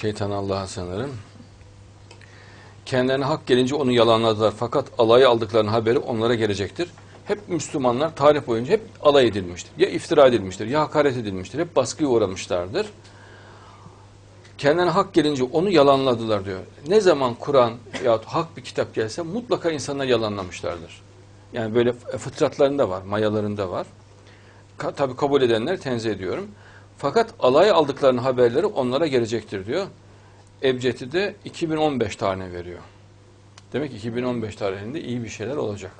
Şeytan Allah'a sanırım. Kendilerine hak gelince onu yalanladılar. Fakat alayı aldıklarının haberi onlara gelecektir. Hep Müslümanlar tarih boyunca hep alay edilmiştir. Ya iftira edilmiştir, ya hakaret edilmiştir. Hep baskıya uğramışlardır. Kendilerine hak gelince onu yalanladılar diyor. Ne zaman Kur'an ya hak bir kitap gelse mutlaka insanlar yalanlamışlardır. Yani böyle fıtratlarında var, mayalarında var. Ka tabi kabul edenler tenzih ediyorum. Fakat alay aldıklarının haberleri onlara gelecektir diyor. Ebced'i de 2015 tane veriyor. Demek ki 2015 tarihinde iyi bir şeyler olacak.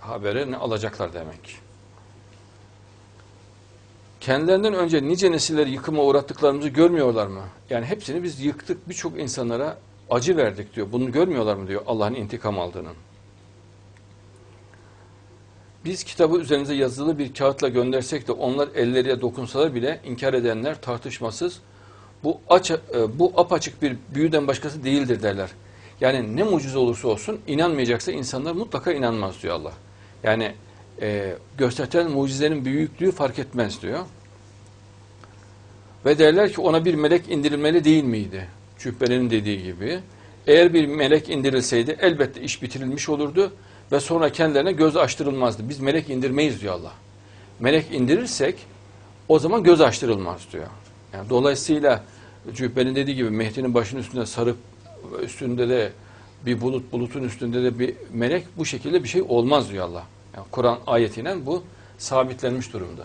Haberi ne alacaklar demek. Kendilerinden önce nice nesilleri yıkıma uğrattıklarımızı görmüyorlar mı? Yani hepsini biz yıktık, birçok insanlara acı verdik diyor. Bunu görmüyorlar mı diyor Allah'ın intikam aldığının. Biz kitabı üzerinize yazılı bir kağıtla göndersek de onlar elleriyle dokunsalar bile inkar edenler tartışmasız bu aç, e, bu apaçık bir büyüden başkası değildir derler. Yani ne mucize olursa olsun inanmayacaksa insanlar mutlaka inanmaz diyor Allah. Yani e, gösterilen mucizenin büyüklüğü fark etmez diyor. Ve derler ki ona bir melek indirilmeli değil miydi? Cübbelerin dediği gibi. Eğer bir melek indirilseydi elbette iş bitirilmiş olurdu ve sonra kendilerine göz açtırılmazdı. Biz melek indirmeyiz diyor Allah. Melek indirirsek o zaman göz açtırılmaz diyor. Yani dolayısıyla Cübbel'in dediği gibi Mehdi'nin başının üstünde sarıp üstünde de bir bulut, bulutun üstünde de bir melek bu şekilde bir şey olmaz diyor Allah. Yani Kur'an ayetiyle bu sabitlenmiş durumda.